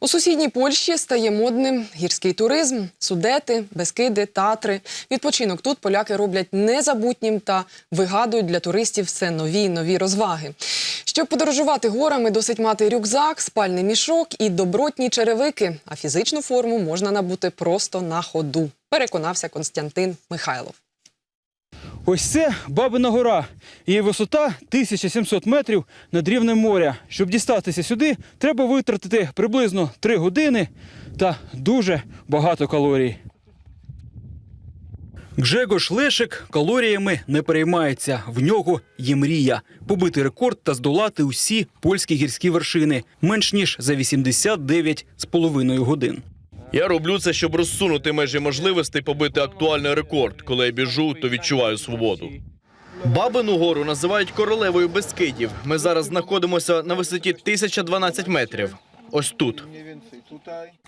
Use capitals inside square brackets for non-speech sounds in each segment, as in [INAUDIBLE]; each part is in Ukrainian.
У сусідній Польщі стає модним гірський туризм, судети, бескиди, татри. Відпочинок тут поляки роблять незабутнім та вигадують для туристів все нові нові розваги. Щоб подорожувати горами, досить мати рюкзак, спальний мішок і добротні черевики. А фізичну форму можна набути просто на ходу. Переконався Константин Михайлов. Ось це Бабина гора. Її висота 1700 метрів над рівнем моря. Щоб дістатися сюди, треба витратити приблизно 3 години та дуже багато калорій. Гжегош Лешик калоріями не переймається. В нього є мрія побити рекорд та здолати усі польські гірські вершини менш ніж за 89,5 годин. Я роблю це, щоб розсунути межі можливостей побити актуальний рекорд. Коли я біжу, то відчуваю свободу. Бабину гору називають королевою Бескидів. Ми зараз знаходимося на висоті 1012 метрів. Ось тут.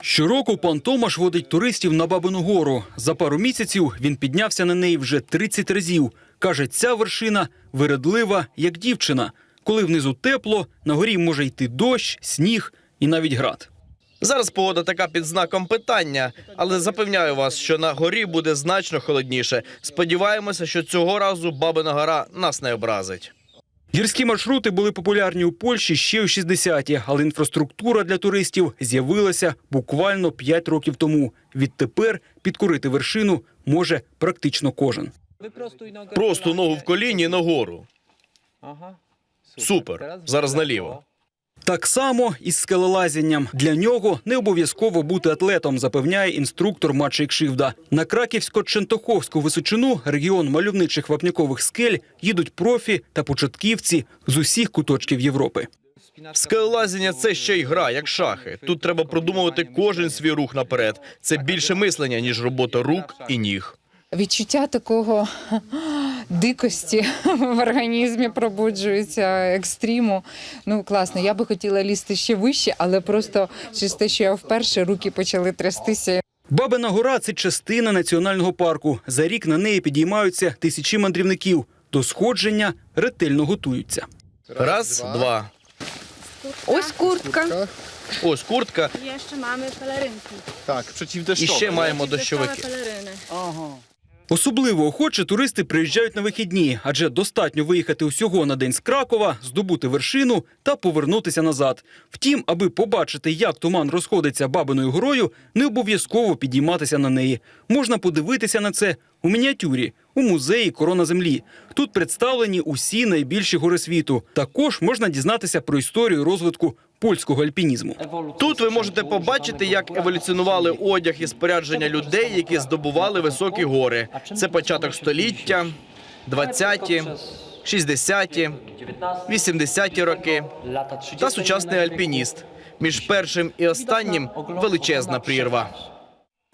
Щороку пан Томаш водить туристів на Бабину гору. За пару місяців він піднявся на неї вже 30 разів. Каже, ця вершина виредлива, як дівчина. Коли внизу тепло, на горі може йти дощ, сніг і навіть град. Зараз погода така під знаком питання, але запевняю вас, що на горі буде значно холодніше. Сподіваємося, що цього разу Бабина гора нас не образить. Гірські маршрути були популярні у Польщі ще у 60-ті, але інфраструктура для туристів з'явилася буквально 5 років тому. Відтепер підкорити вершину може практично кожен. Просто ногу в коліні і нагору. Супер. Зараз наліво. Так само і з скелелазінням. Для нього не обов'язково бути атлетом, запевняє інструктор Матчей Кшивда. На краківсько-чентоховську височину, регіон мальовничих вапнякових скель, їдуть профі та початківці з усіх куточків Європи. Скелелазіння це ще й гра, як шахи. Тут треба продумувати кожен свій рух наперед. Це більше мислення, ніж робота рук і ніг. Відчуття такого дикості [LAUGHS] в організмі пробуджується, екстриму. Ну класно. Я би хотіла лізти ще вище, але просто через те, що я вперше руки почали трястися. Бабина гора це частина національного парку. За рік на неї підіймаються тисячі мандрівників. До сходження ретельно готуються. Раз, два. Ось куртка. Ось куртка. Jeszcze mamy pelerynki. Tak, przeciwdeszczowe. І ще маємо дощовики. peleryny. Особливо охоче туристи приїжджають на вихідні, адже достатньо виїхати усього на день з Кракова, здобути вершину та повернутися назад. Втім, аби побачити, як туман розходиться бабиною горою, не обов'язково підійматися на неї. Можна подивитися на це у мініатюрі у музеї Корона Землі. Тут представлені усі найбільші гори світу. Також можна дізнатися про історію розвитку польського альпінізму. Тут ви можете побачити, як еволюціонували одяг і спорядження людей, які здобували високі гори. Це початок століття, 20-ті, 60-ті, 80-ті роки та сучасний альпініст. Між першим і останнім величезна прірва.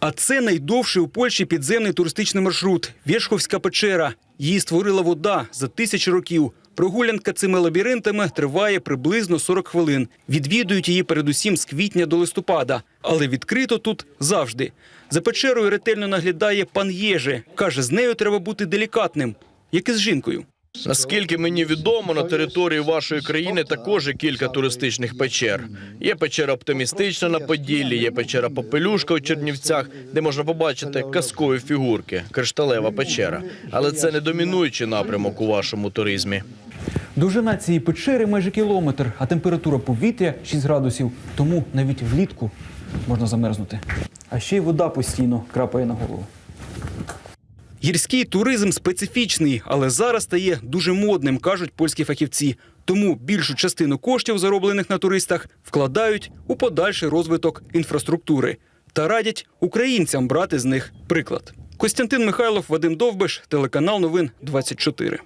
А це найдовший у Польщі підземний туристичний маршрут Вєшховська печера. Її створила вода за тисячі років. Прогулянка цими лабіринтами триває приблизно 40 хвилин. Відвідують її передусім з квітня до листопада, але відкрито тут завжди. За печерою ретельно наглядає пан Єжи. каже, з нею треба бути делікатним, як і з жінкою. Наскільки мені відомо, на території вашої країни також є кілька туристичних печер. Є печера оптимістична на Поділлі, є печера Попелюшка у Чернівцях, де можна побачити казкові фігурки, кришталева печера. Але це не домінуючий напрямок у вашому туризмі. Довжина цієї печери майже кілометр, а температура повітря 6 градусів. Тому навіть влітку можна замерзнути. А ще й вода постійно крапає на голову. Гірський туризм специфічний, але зараз стає дуже модним, кажуть польські фахівці. Тому більшу частину коштів, зароблених на туристах, вкладають у подальший розвиток інфраструктури та радять українцям брати з них приклад. Костянтин Михайлов, Вадим Довбиш, телеканал Новин 24.